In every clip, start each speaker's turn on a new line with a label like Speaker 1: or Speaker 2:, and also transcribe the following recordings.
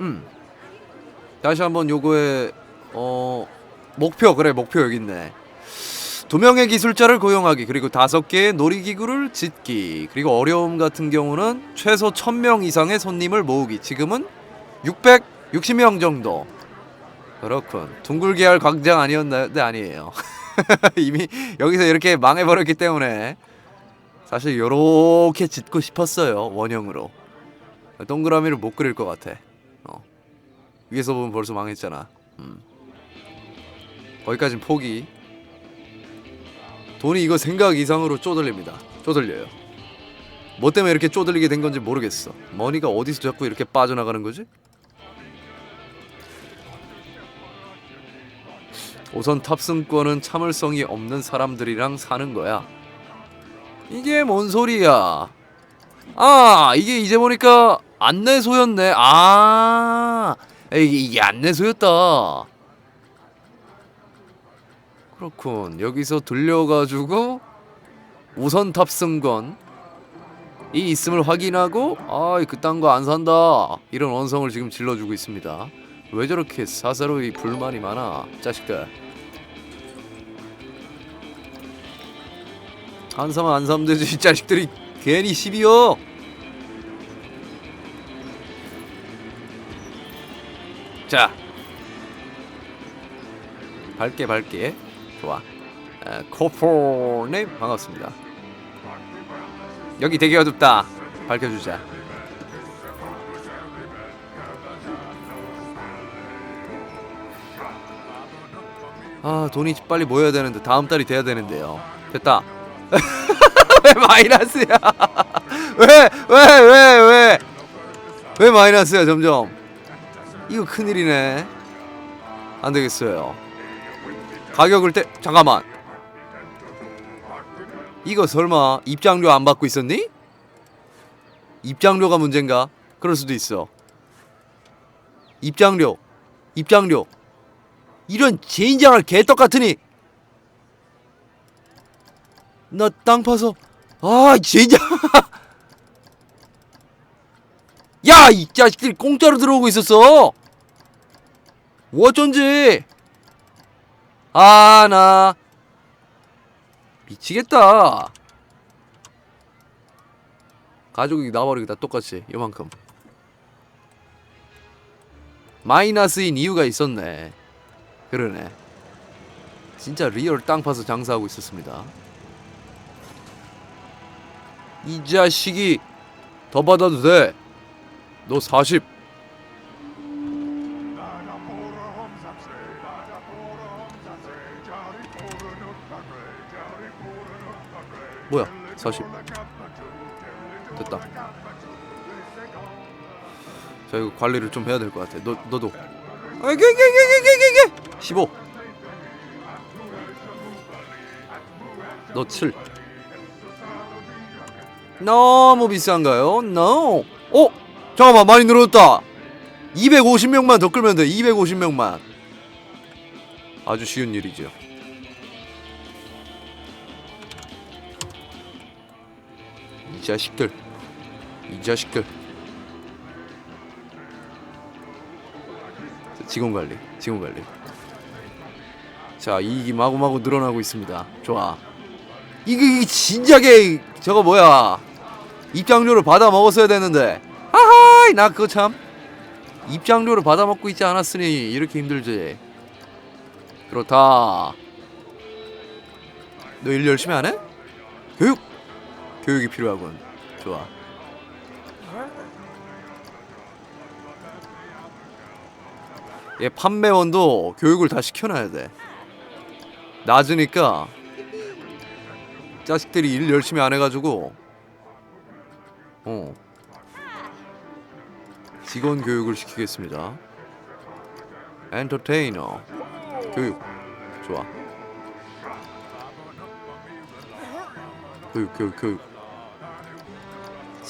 Speaker 1: 음. 다시 한번 요거의 어 목표 그래 목표 여기 있네. 두 명의 기술자를 고용하기 그리고 다섯 개의 놀이기구를 짓기 그리고 어려움 같은 경우는 최소 1000명 이상의 손님을 모으기 지금은 660명 정도 그렇군 둥글게 할 광장 아니었나요? 네 아니에요 이미 여기서 이렇게 망해버렸기 때문에 사실 요렇게 짓고 싶었어요 원형으로 동그라미를 못 그릴 것 같아 어. 위에서 보면 벌써 망했잖아 음. 거기까진 포기 돈이 이거 생각 이상으로 쪼들립니다. 쪼들려요. 뭐 때문에 이렇게 쪼들리게 된 건지 모르겠어. 머니가 어디서 자꾸 이렇게 빠져나가는 거지? 우선 탑승권은 참을성이 없는 사람들이랑 사는 거야. 이게 뭔 소리야? 아, 이게 이제 보니까 안내소였네. 아, 이게, 이게 안내소였다. 그렇군. 여기서 들려가지고 우선 탑승권 이 있음을 확인하고 아 그딴 거 안 산다 이런 원성을 지금 질러주고 있습니다. 왜 저렇게 사사로이 불만이 많아 자식들. 안 사면 안 사면 되지 이 자식들이 괜히 시비요. 자 밝게 밝게 좋아. 에, 코포님 반갑습니다. 여기 되게 어둡다. 밝혀주자. 아 돈이 빨리 모여야 되는데 다음 달이 돼야 되는데요. 됐다. 왜 마이너스야? 왜 왜 왜 왜? 왜 마이너스야 점점? 이거 큰일이네. 안 되겠어요. 가격을 때 잠깐만 이거 설마 입장료 안 받고 있었니? 입장료가 문제인가? 그럴 수도 있어 입장료 입장료 이런 젠장할 개떡 같으니 나 땅 파서 아 젠장 야 이 자식들 공짜로 들어오고 있었어 어쩐지 아, 나 미치겠다. 가족이 나버리겠다 똑같이 요만큼. 마이너스인 이유가 있었네. 그러네. 진짜 리얼 땅 파서 장사하고 있었습니다. 이 자식이 더 받아도 돼. 너 40. 40. 됐다. 자 이거 관리를 좀 해야 될 것 같아. 너 너도. 아게게게게게게 15. 너 7. 너무 비싼가요? No. 어? 잠깐만 많이 늘었다. 250명만 더 끌면 돼. 250명만. 아주 쉬운 일이죠. 이 자식들. 이 자식들. 자, 직원 관리 직원 관리. 자 이익이 마구마구 늘어나고 있습니다. 좋아. 이게, 이게 진작에 저거 뭐야? 입장료를 받아 먹었어야 되는데. 하하이 나 그거 참. 입장료를 받아 먹고 있지 않았으니 이렇게 힘들지. 그렇다. 너 일 열심히 안 해? 교육 교육이 필요하군. 좋아. 얘 판매원도 교육을 다 시켜놔야 돼. 낮으니까 자식들이 일 열심히 안 해가지고 어 직원 교육을 시키겠습니다. 엔터테이너 교육 좋아. 교육 교육 교육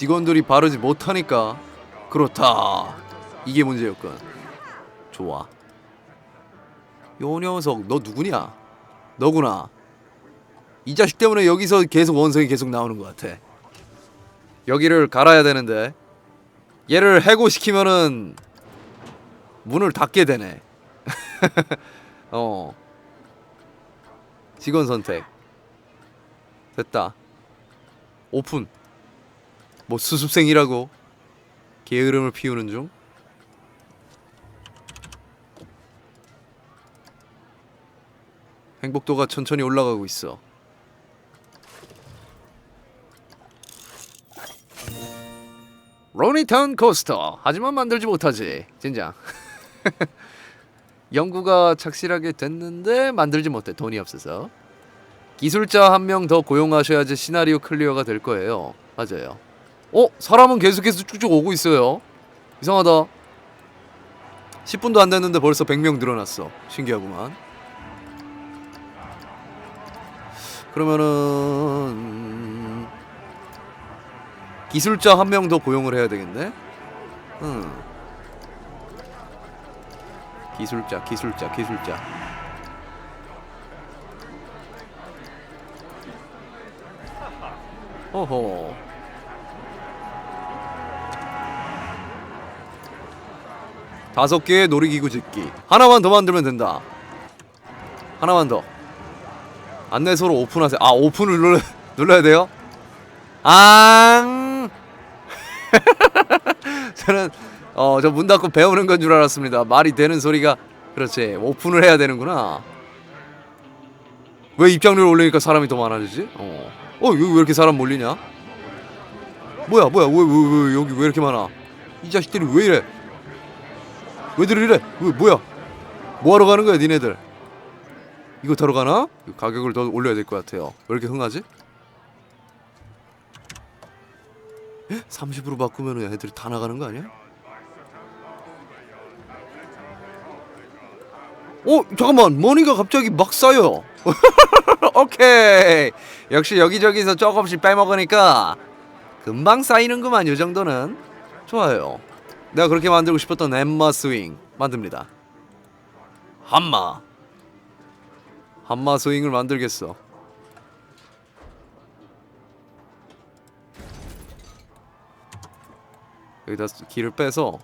Speaker 1: 직원들이 바르지 못하니까 그렇다 이게 문제였군 좋아 요 녀석 너 누구냐 너구나 이 자식 때문에 여기서 계속 원성이 계속 나오는 것 같아 여기를 갈아야 되는데 얘를 해고시키면은 문을 닫게 되네. 어. 직원 선택. 됐다. 오픈. 뭐 수습생이라고 게으름을 피우는 중. 행복도가 천천히 올라가고 있어. 로니턴 코스터. 하지만 만들지 못하지. 진짜. 연구가 착실하게 됐는데 만들지 못해. 돈이 없어서. 기술자 한 명 더 고용하셔야지 시나리오 클리어가 될 거예요. 맞아요. 어? 사람은 계속해서 쭉쭉 오고 있어요. 이상하다. 10분도 안 됐는데 벌써 100명 늘어났어. 신기하구만. 그러면은 기술자 한 명 더 고용을 해야 되겠네. 음. 기술자, 기술자, 기술자. 어허. 다섯 개의 놀이기구 짓기. 하나만 더 만들면 된다. 하나만 더. 안내소로 오픈하세요. 아 오픈을 눌러, 눌러야 돼요? 앙. 저는 어 저 문 닫고 배우는 건 줄 알았습니다. 말이 되는 소리가 그렇지 오픈을 해야 되는구나. 왜 입장료를 올리니까 사람이 더 많아지지? 어. 어 여기 왜 이렇게 사람 몰리냐? 뭐야 뭐야 왜 왜 왜 여기 왜 이렇게 많아? 이 자식들이 왜 이래? 왜들 이래? 왜 뭐야? 뭐 하러 가는 거야 니네들? 이거 타러 가나? 가격을 더 올려야 될 것 같아요. 왜 이렇게 흥하지? 30으로 바꾸면 애들이 다 나가는 거 아니야? 어 잠깐만 머니가 갑자기 막 쌓여. 오케이 역시 여기저기서 조금씩 빼먹으니까 금방 쌓이는구만 요 정도는 좋아요. 내가 그렇게 만들고 싶었던 엠마 스윙 만듭니다. 한마 한마 스윙을 만들겠어. 여기다 길을 빼서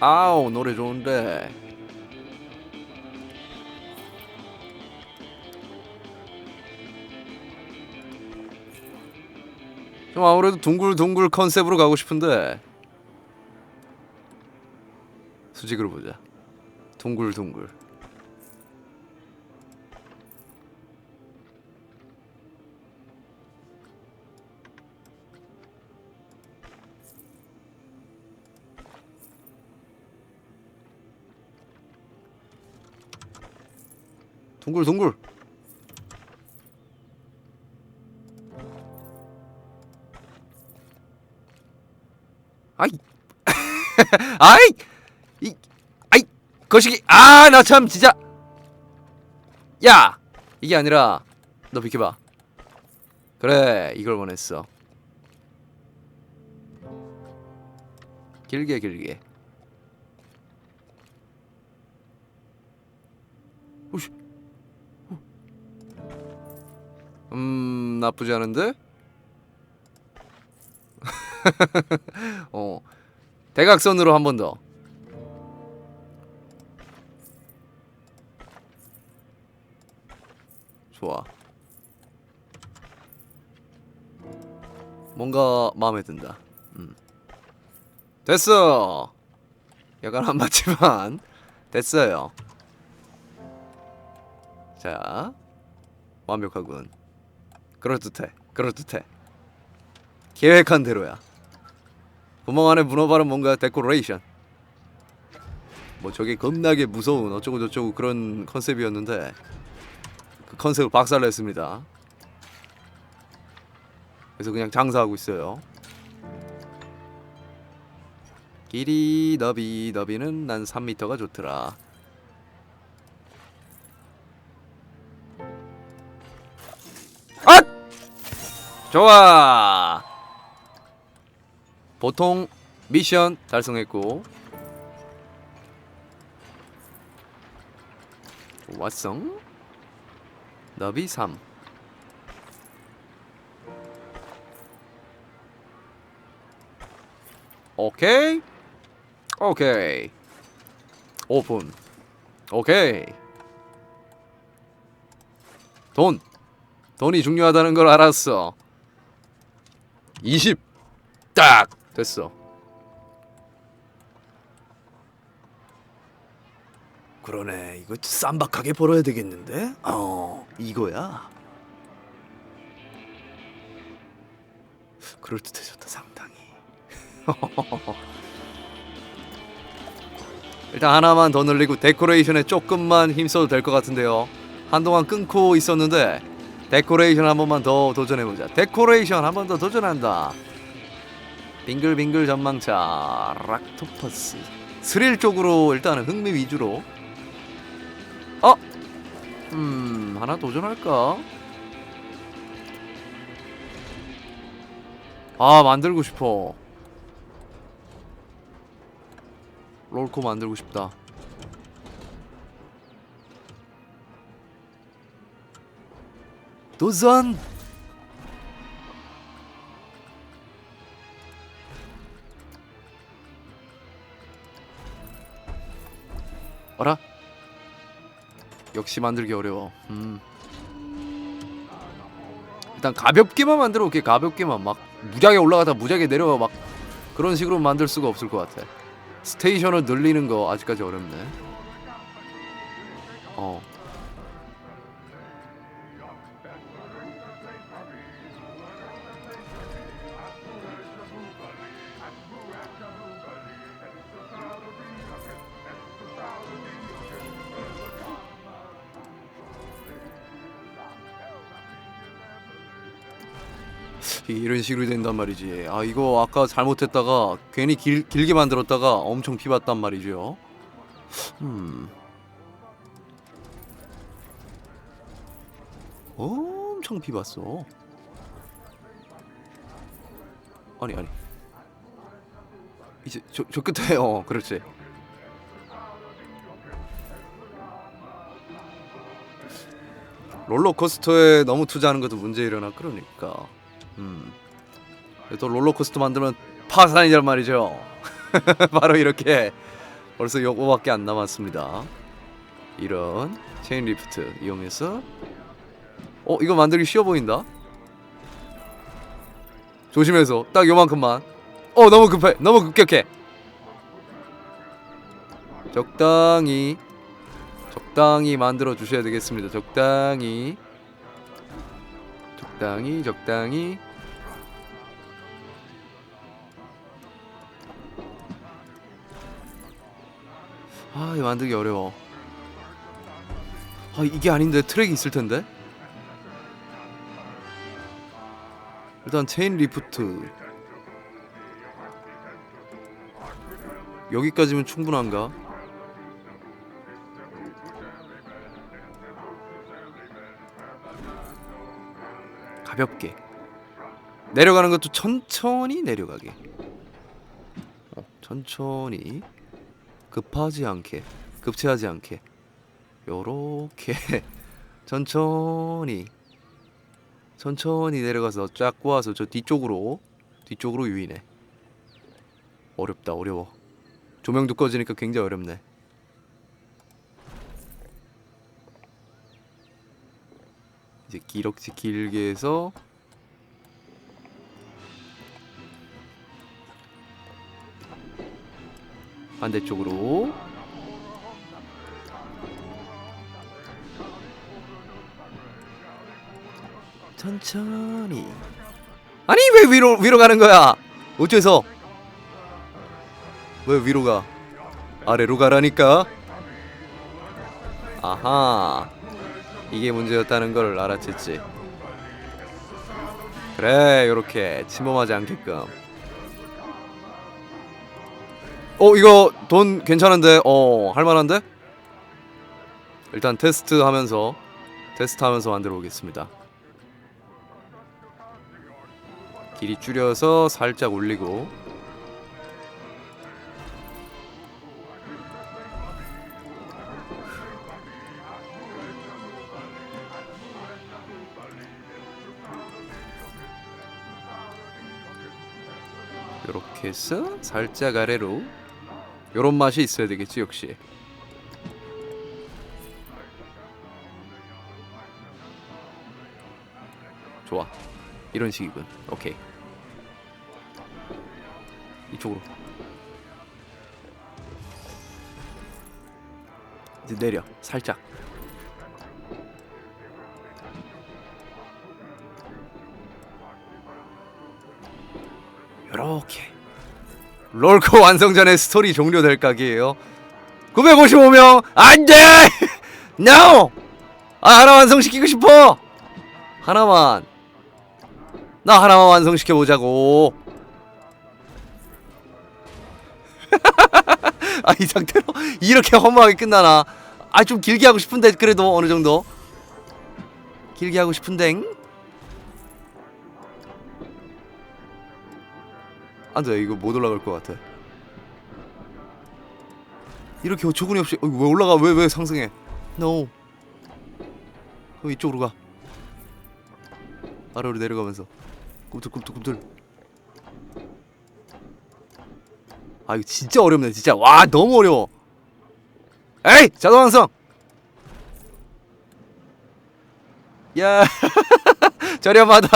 Speaker 1: 아우 노래 좋은데 좀 아무래도 둥글둥글 컨셉으로 가고 싶은데 수직으로 보자. 둥글둥글. 둥글둥글 아이. 아이. 이 아이. 거시기. 아 나 참 진짜. 야! 이게 아니라 너 비켜봐. 그래 이걸 원했어. 길게 길게. 음 나쁘지 않은데 어 대각선으로 한 번 더. 좋아. 뭔가 마음에 든다. 음. 됐어. 약간 안 맞지만 됐어요. 자, 완벽하군. 그럴듯해. 그럴듯해. 계획한 대로야. 구멍 안에 문어발은 뭔가 데코레이션. 뭐 저게 겁나게 무서운 어쩌고 저쩌고 그런 컨셉이었는데 그 컨셉을 박살냈습니다. 그래서 그냥 장사하고 있어요. 길이 너비 너비는 난 3m가 좋더라. 아! 좋아. 보통 미션 달성했고. 왓성? 너비 3 오케이. 오케이. 오픈. 오케이. 돈. 돈이 중요하다는 걸 알았어. 20딱 됐어. 그러네. 이거 쌈박하게 벌어야 되겠는데? 어 이거야? 그럴 듯해졌다 상당히. 일단 하나만 더 늘리고 데코레이션에 조금만 힘써도 될 것 같은데요. 한동안 끊고 있었는데 데코레이션 한 번만 더 도전해보자. 데코레이션 한 번 더 도전한다 빙글빙글 전망차 락토퍼스. 스릴 쪽으로 일단은 흥미 위주로. 어? 음 하나 도전할까? 아 만들고 싶어. 롤코 만들고 싶다. 도전 어라? 역시 만들기 어려워. 음. 일단 가볍게만 만들어 볼게. 가볍게만. 막 무작위 올라가다 무작위 내려가 막 그런 식으로 만들 수가 없을 것 같아. 스테이션을 늘리는 거 아직까지 어렵네 이런 식으로 된단 말이지. 아 이거 아까 잘못했다가 괜히 길, 길게 만들었다가 엄청 피봤단 말이죠. 음. 엄청 피봤어. 아니 아니. 이제 저, 저 끝에 어 그렇지. 롤러코스터에 너무 투자하는 것도 문제 일어나 그러니까. 음. 또 롤러코스터 만들면 파산이란 말이죠. 바로 이렇게 벌써 요거밖에 안 남았습니다. 이런 체인 리프트 이용해서 어 이거 만들기 쉬워 보인다. 조심해서 딱 요만큼만. 어 너무 급해 너무 급격해. 적당히 적당히 만들어 주셔야 되겠습니다. 적당히 적당히 적당히 아 이거 만들기 어려워. 아 이게 아닌데 트랙이 있을 텐데? 일단 체인 리프트. 여기까지면 충분한가? 가볍게. 내려가는 것도 천천히 내려가게. 어, 천천히 급하지 않게 급체하지 않게. 요렇게. 천천히. 천천히 내려가서 쫙 꼬아서 저 뒤쪽으로 뒤쪽으로 유인해. 어렵다 어려워. 조명도 꺼지니까 굉장히 어렵네. 이제 기럭지 길게 해서 반대쪽으로. 천천히. 아니 왜 위로 위로 가는 거야? 어째서. 왜 위로 가? 아래로 가라니까? 아하. 이게 문제였다는 걸 알아챘지. 그래 요렇게 침범하지 않게끔 어 이거 돈 괜찮은데? 어 할만한데? 일단 테스트 하면서 테스트 하면서 만들어 보겠습니다. 길이 줄여서 살짝 올리고. 요렇게 해서 살짝 아래로 요런 맛이 있어야 되겠지 역시. 좋아. 이런 식이군. 오케이. 이쪽으로. 이제 내려. 살짝 롤코 완성 전에 스토리 종료될 각이에요. 955명! 안돼! NO! 아 하나 완성시키고 싶어! 하나만. 나 하나만 완성시켜 보자고. 아 이 상태로 이렇게 허무하게 끝나나? 아 좀 길게 하고 싶은데 그래도 어느 정도? 길게 하고 싶은데 안돼 이거 못 올라갈 것 같아. 이렇게 어처구니 없이 어, 왜 올라가? 왜 왜 상승해? No. 어, 이쪽으로 가. 아래로 내려가면서. 꿈틀꿈틀꿈틀. 아 이거 진짜 어렵네 진짜. 와 너무 어려워. 에이 자동 완성! 야 저렴하다.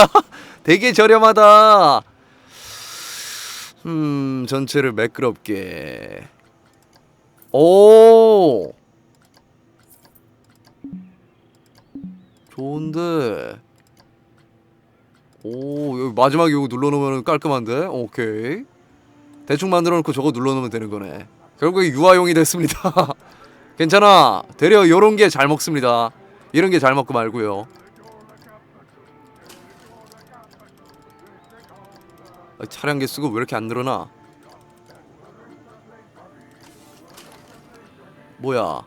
Speaker 1: 되게 저렴하다 음 전체를 매끄럽게. 오! 좋은데. 오 여기 마지막에 이거 눌러놓으면 깔끔한데? 오케이. 대충 만들어놓고 저거 눌러놓으면 되는 거네. 결국에 유아용이 됐습니다. 괜찮아. 되려 요런 게 잘 먹습니다. 이런 게 잘 먹고 말고요 차량 개수가 왜 이렇게 안 늘어나? 뭐야?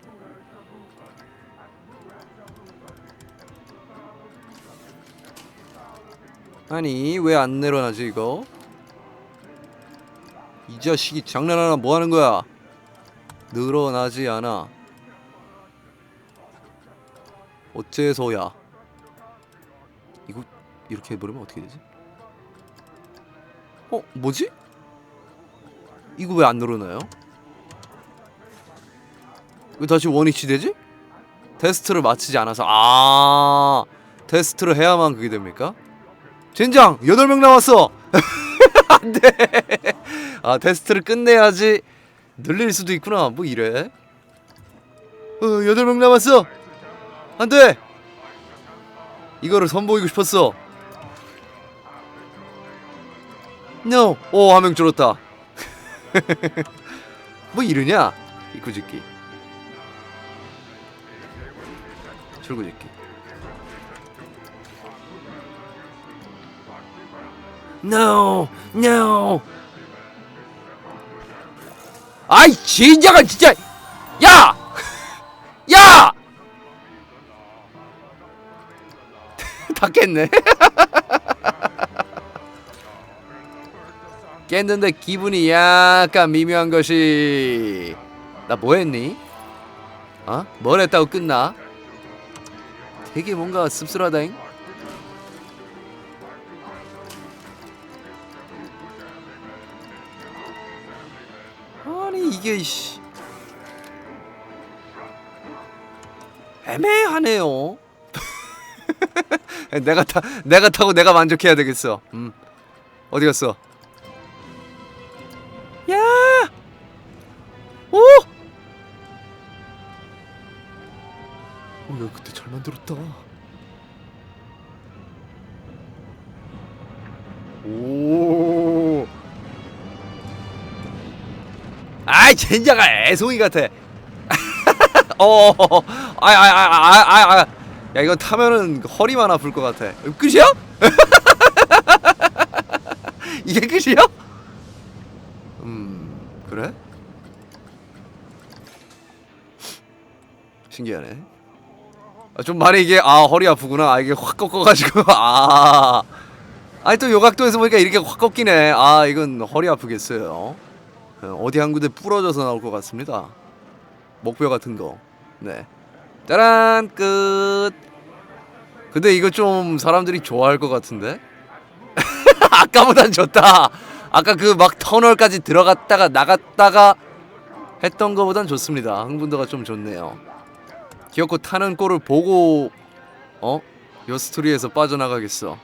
Speaker 1: 아니 왜안 늘어나지 이거? 이 자식이 장난하나 뭐 하는 거야? 늘어나지 않아. 어째서야? 이거 이렇게 해버리면 어떻게 되지 어 뭐지? 이거 왜 안 늘어나요? 왜 다시 원위치 되지? 테스트를 마치지 않아서. 아 테스트를 해야만 그게 됩니까? 젠장 8명 남았어! 안돼! 아 테스트를 끝내야지 늘릴 수도 있구나. 뭐 이래? 어 8명 남았어! 안돼! 이거를 선보이고 싶었어 NO 오 한 명 줄었다 뭐 이러냐 이구짓기 출구짓기 No, no. 아이 진짜가 진짜. 야, 야. 다 깼네. 깼는데 기분이 약간 미묘한 것이. 나 뭐했니? 어? 뭘 했다고 끝나? 되게 뭔가 씁쓸하다잉. 아니 이게 씨 애매하네요. 내가 타 내가 타고 내가 만족해야 되겠어. 음 어디 갔어? 어, 야 그때 잘 만들었다. 오. 아이 젠자가 애송이 같아. 어, 아아아아아 아, 야 이거 타면은 허리만 아플 것 같아. 끝이야? 이게 끝이야? 음 그래? 신기하네. 아, 좀 많이 이게 아 허리 아프구나. 아 이게 확 꺾어가지고 아. 아니 또 요각도에서 보니까 이렇게 확 꺾이네. 아 이건 허리 아프겠어요. 어, 어디 한 군데 부러져서 나올 것 같습니다. 목표 같은 거. 네. 짜란 끝. 근데 이거 좀 사람들이 좋아할 것 같은데? 아까보단 좋다. 아까 그 막 터널까지 들어갔다가 나갔다가 했던 거보단 좋습니다. 흥분도가 좀 좋네요. 귀엽고 타는 꼴을 보고 어? 요 스토리에서 빠져나가겠어.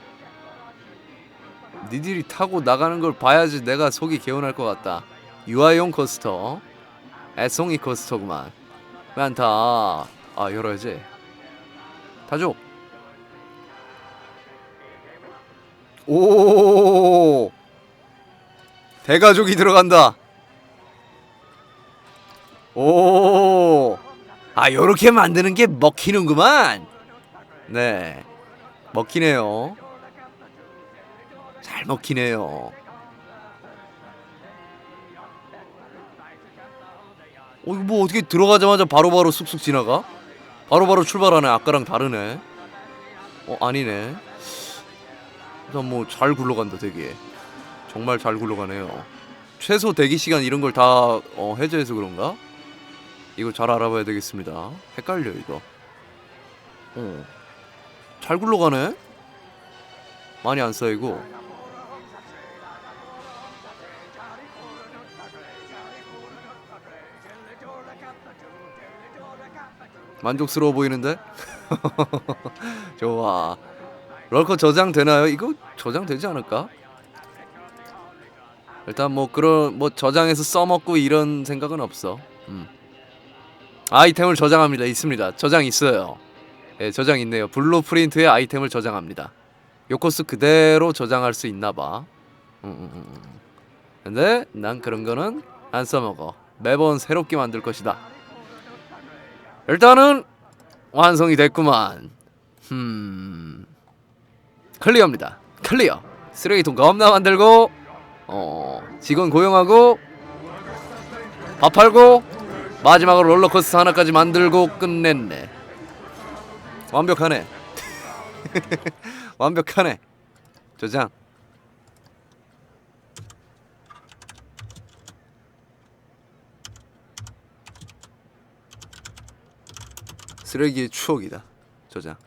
Speaker 1: 니들이 타고 나가는 걸 봐야지 내가 속이 개운할 것 같다. 유아용 코스터, 애송이 코스터구만. 왜 안 타? 아 열어야지. 타줘. 오 대가족이 들어간다. 오. 아, 요렇게 만드는 게 먹히는구만. 네. 먹히네요. 잘 먹히네요. 어, 이거 뭐 어떻게 들어가자마자 바로바로 쑥쑥 지나가? 바로 바로 출발하네. 아까랑 다르네. 어, 아니네. 일단 뭐 잘 굴러간다, 되게. 정말 잘 굴러가네요. 최소 대기 시간 이런 걸 다 어, 해제해서 그런가? 이거 잘 알아봐야 되겠습니다. 헷갈려 이거. 어. 잘 굴러가네. 많이 안 쌓이고. 만족스러워 보이는데? 좋아. 럴커 저장 되나요? 이거 저장 되지 않을까? 일단 뭐 그런 뭐 저장해서 써먹고 이런 생각은 없어. 음. 아이템을 저장합니다. 있습니다. 저장 있어요. 예, 저장 있네요. 블루프린트에 아이템을 저장합니다. 요 코스 그대로 저장할 수 있나 봐. 음, 음, 음, 음. 근데 난 그런 거는 안 써먹어. 매번 새롭게 만들 것이다. 일단은 완성이 됐구만. 음. 클리어입니다. 클리어. 쓰레기통 겁나 만들고 어, 직원 고용하고 밥 팔고 마지막으로 롤러코스터 하나까지 만들고 끝냈네. 완벽하네. 완벽하네. 저장. 쓰레기의 추억이다. 저장.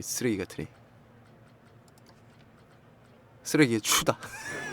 Speaker 1: 쓰레기 같으니. 쓰레기의 추다.